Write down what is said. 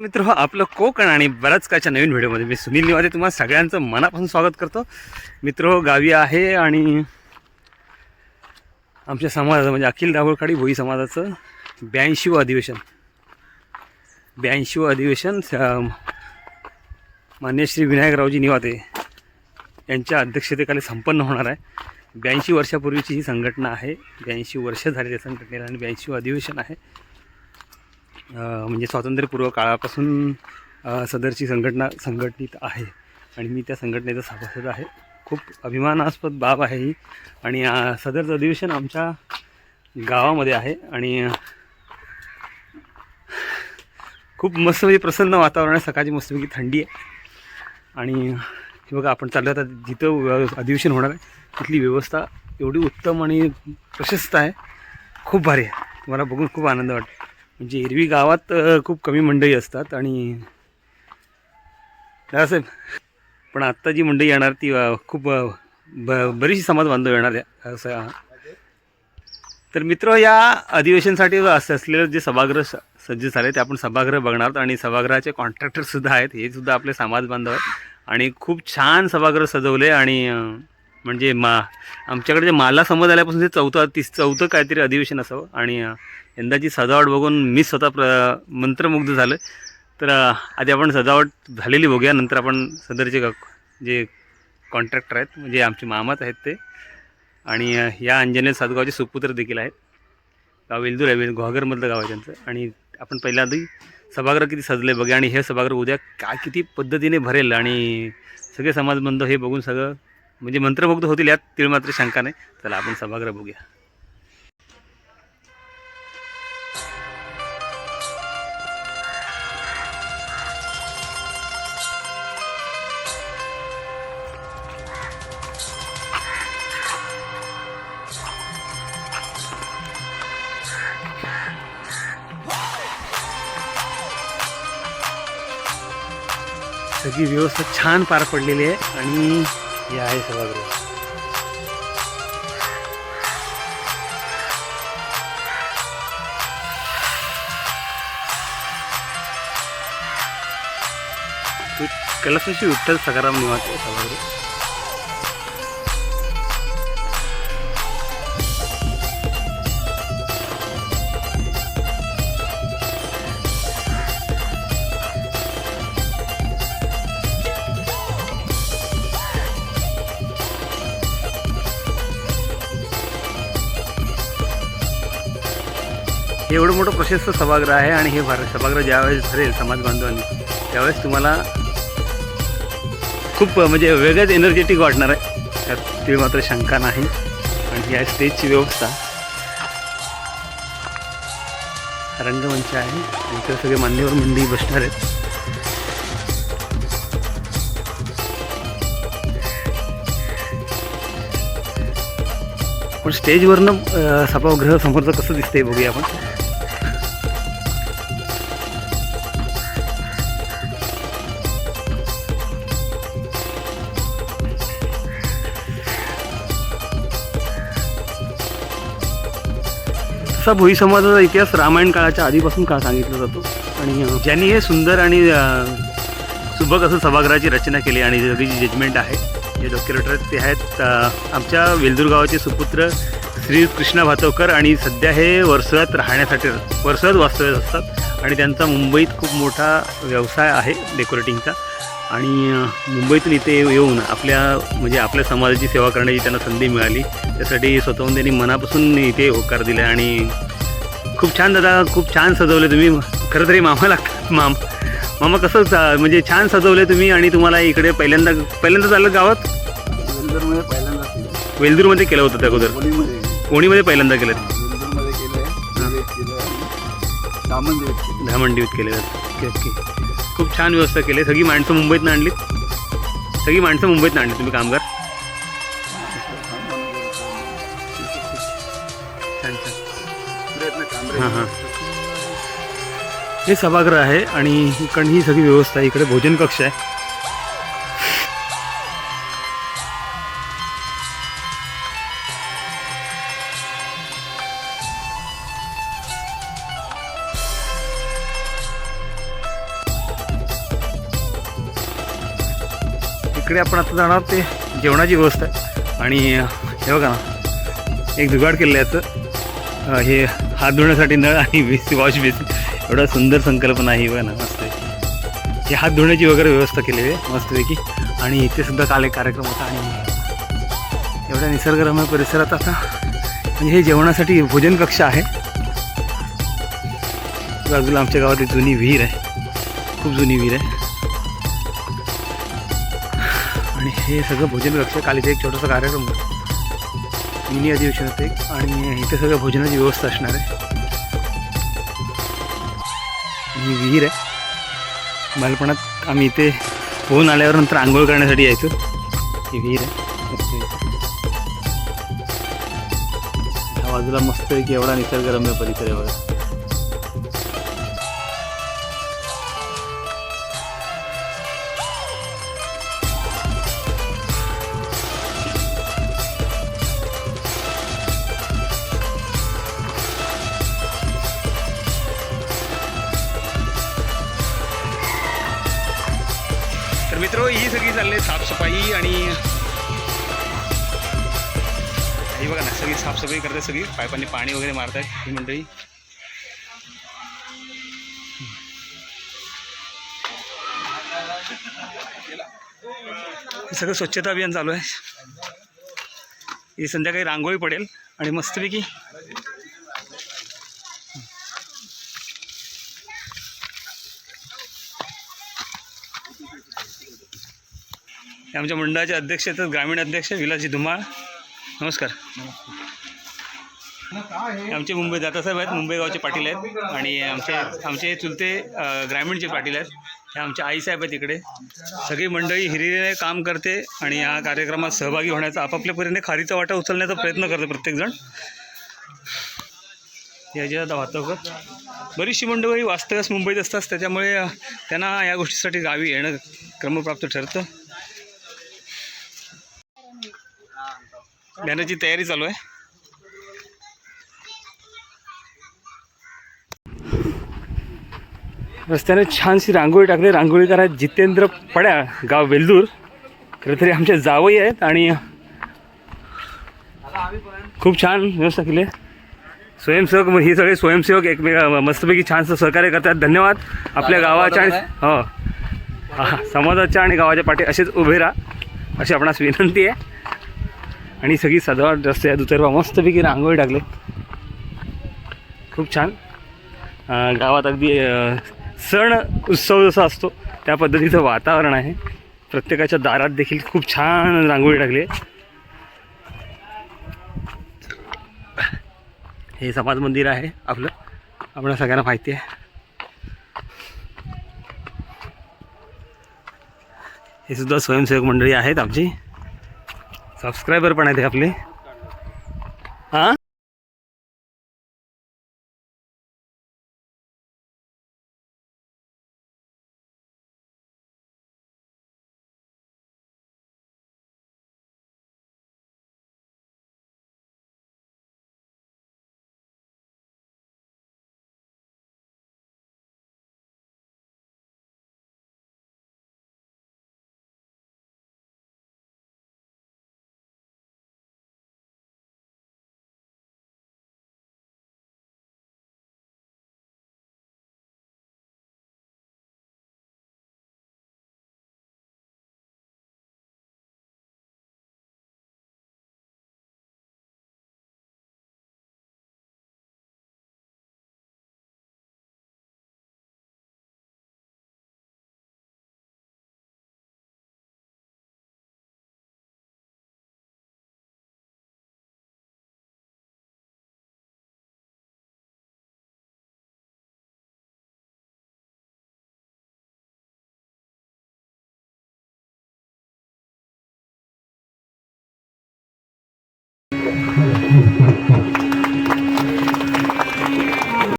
मित्र आपलं कोकण आणि बऱ्याच कायच्या नवीन व्हिडिओमध्ये मी सुनील निवादे तुम्हाला सगळ्यांचं मनापासून स्वागत करतो. मित्र गावी आहे आणि आमच्या समाजाचं म्हणजे अखिल दाभोळखाडी भोई समाजाचं ब्याऐंशीवं अधिवेशन. ब्याऐंशीवं अधिवेशन मान्य श्री विनायकरावजी निवाते यांच्या अध्यक्षतेखाली संपन्न होणार आहे. ब्याऐंशी वर्षापूर्वीची ही संघटना आहे. ब्याऐंशी वर्ष झालेल्या आहे संघटनेला आणि ब्याऐंशीवं अधिवेशन आहे. म्हणजे स्वातंत्र्यपूर्व काळापासून सदरची संघटना संघटित आहे. आणि मी त्या संघटनेचा सभासद आहे. खूप अभिमानास्पद बाब आहे ही. आणि सदरचं अधिवेशन आमच्या गावामध्ये आहे. आणि खूप मस्त म्हणजे प्रसन्न वातावरण आहे. सकाळची मस्तपैकी थंडी आहे. आणि हे बघा आपण चाललो आता जिथं अधिवेशन होणार आहे तिथली व्यवस्था एवढी उत्तम आणि प्रशस्त आहे. खूप भारी आहे. मला बघून खूप आनंद वाटतो म्हणजे एरवी गावात खूप कमी मंडई असतात आणि दादासाहेब पण आत्ता जी मंडई येणार ती खूप ब बरीचशी समाज बांधव येणार आहे असं तर मित्र या अधिवेशनसाठी असं असलेलं जे सभागृह स- सज्ज झाले ते आपण सभागृह बघणार आहोत आणि सभागृहाचे कॉन्ट्रॅक्टरसुद्धा आहेत हे सुद्धा आपले समाज बांधव आहेत. आणि खूप छान सभागृह सजवले आणि म्हणजे मा आमच्याकडे जे माला समज आल्यापासून ते चौथं तिस चौथं काहीतरी अधिवेशन असावं. आणि यंदाची सजावट बघून मी स्वतः प्र मंत्रमुग्ध झालं तर आधी आपण सजावट झालेली बघूया. नंतर आपण सदरचे जे कॉन्ट्रॅक्टर आहेत म्हणजे आमचे मामाच आहेत ते. आणि या अंजनेल सातगावचे सुपुत्र देखील आहेत. गाव वेलदूर आहे वेल गाव आहे त्यांचं. आणि आपण पहिल्यांदा आधी सभागृह किती सजले बघे आणि हे सभागृह उद्या काय किती पद्धतीने भरेल. आणि सगळे समाजबंध हे बघून सगळं म्हणजे मंत्रमुग्ध होतील यात तीळ मात्र शंका नाही. चला आपण सभागृह बघूया. सगळी व्यवस्था छान पार पडलेली आहे आणि हे आहे सभागृह. कलशाशी विठ्ठल सकाराम निवास आहे सभागृह. एवढं मोठं प्रशस्त सभागृह आहे आणि हे भर सभागृह ज्यावेळेस भरेल समाज बांधवांनी त्यावेळेस तुम्हाला खूप म्हणजे वेगळंच एनर्जेटिक वाटणार आहे. त्यात ती मात्र शंका नाही. आणि या स्टेजची व्यवस्था. रंगमंच आहे. इतर सगळे मान्यवर मंदी बसणार आहेत. पण स्टेजवरनं सभागृह समोरचं कसं दिसतंय बघूया आपण. असा भोई समाजाचा इतिहास रामायण काळाच्या आधीपासून का सांगितला जातो? आणि ज्यांनी हे सुंदर आणि सुबक असं सभागृहाची रचना केली आणि सगळी जी जजमेंट आहे जे डॉक्युमेंटर ते आहेत आमच्या वेलदूर गावाचे सुपुत्र श्री कृष्णा भातवकर आणि सध्या हे वर्सोळ्यात राहण्यासाठी वर्सोळ्यात वास्तव्यात असतात. आणि त्यांचा मुंबईत खूप मोठा व्यवसाय आहे डेकोरेटिंगचा आणि मुंबईतून इथे येऊन आपल्या म्हणजे आपल्या समाजाची सेवा करण्याची त्यांना संधी मिळाली. त्यासाठी स्वतःहून त्यांनी मनापासून इथे होकार दिला आणि खूप छान दादा खूप छान सजवले तुम्ही. खरं तरी मामा लागतात माम मामा कसं म्हणजे छान सजवले तुम्ही आणि तुम्हाला इकडे पहिल्यांदा पहिल्यांदा झालं गावात? वेल्दरमध्ये पहिल्यांदा केलं. वेलदूरमध्ये केलं होतं त्या अगोदर? कोणीमध्ये? पहिल्यांदा केलं? वेल्दरमध्ये केलं दिवेत केलं आणि दामन दिवेत केलं धामंडीत केलं ओके ओके. खूप छान व्यवस्था केली. सगळी माणसं मुंबईतनं आणली सगळी माणसं मुंबईतनं आणली तुम्ही कामगार. छान छान. हां हां. हे सभागृह आहे आणि इकडं ही सगळी व्यवस्था आहे. इकडे भोजन कक्ष आहे. इकडे आपण आता जाणार ते जेवणाची व्यवस्था आहे. आणि हे बघा ना एक जुगाड केलेलं याचं. हे हात धुण्यासाठी नळ आणि बेसी वॉश बेसिन एवढा सुंदर संकल्पना आहे बघा ना मस्त आहे. हे हात धुण्याची वगैरे व्यवस्था केलेली आहे मस्तपैकी. आणि इथे सुद्धा काल एक कार्यक्रम होता आणि एवढ्या निसर्गरम्य परिसरात आता म्हणजे हे जेवणासाठी भोजन कक्ष आहे. बाजूला आमच्या गावात एक जुनी विहीर आहे. खूप जुनी विहीर आहे. आणि हे सगळं भोजन कक्ष काल एक छोटासा कार्यक्रम होतो. मिनी अधिवेशन होते आणि इथे सगळं भोजनाची व्यवस्था असणार आहे. ही विहीर आहे. बालपणात आम्ही इथे पोहून आल्यावर नंतर आंघोळ करण्यासाठी यायचो. ही विहीर आहे. आहे. ह्या बाजूला मस्त आहे की एवढा निसर्गरम्य परिसर आहे बघा. चालले साफसफाई आणि ही बघा ना सगळी साफसफाई करतात सगळी. पायपाने पाणी वगैरे मारतात ही मंडळी. हे सगळं स्वच्छता अभियान चालू आहे. ही संध्याकाळी रांगोळी पडेल आणि मस्तपैकी आमच्या मंडळाचे अध्यक्ष आहेत ग्रामीण अध्यक्ष विलासजी धुमाळ. नमस्कार. आमचे मुंबई दादासाहेब आहेत मुंबई गावचे पाटील आहेत आणि आमचे आमचे चुलते ग्रामीणचे पाटील आहेत. हे आमचे आईसाहेब आहेत इकडे. सगळी मंडळी हिरिरीने काम करते आणि या कार्यक्रमात सहभागी होण्याचा आपापल्या परीने खारीचा वाटा उचलण्याचा प्रयत्न करते प्रत्येकजण. याच्यात वातावरण बरीचशी मंडळी वास्तव्यास मुंबईत असतात त्याच्यामुळे त्यांना या गोष्टीसाठी गावी येणं क्रमप्राप्त ठरतं. बॅनरची तयारी चालू आहे. रस्त्याने छानशी रांगोळी टाकली. रांगोळी करायला जितेंद्र पड्या गाव वेल्दूर खरं तरी आमचे जावई आहेत आणि खूप छान व्यवस्था केली आहे. स्वयंसेवक ही सगळे स्वयंसेवक एकमेका मस्तपैकी छानसं सहकार्य करतात. धन्यवाद. आपल्या गावाच्या आणि हो हा. समाजाच्या आणि गावाच्या पाठी असेच उभे राहा अशी आपणास विनंती आहे. आणि सगळी सजावट रस्ते दुतर्वा मस्तपैकी रांगोळी टाकले. खूप छान. गावात अगदी सण उत्सव जसा असतो त्या पद्धतीचं वातावरण आहे. प्रत्येकाच्या दारात देखील खूप छान रांगोळी टाकली आहे. हे समाज मंदिर आहे आपलं. आपल्या सगळ्यांना माहिती आहे. हे सुद्धा स्वयंसेवक मंडळी आहेत आमची. सबस्क्रायबर पण आहेत आपले.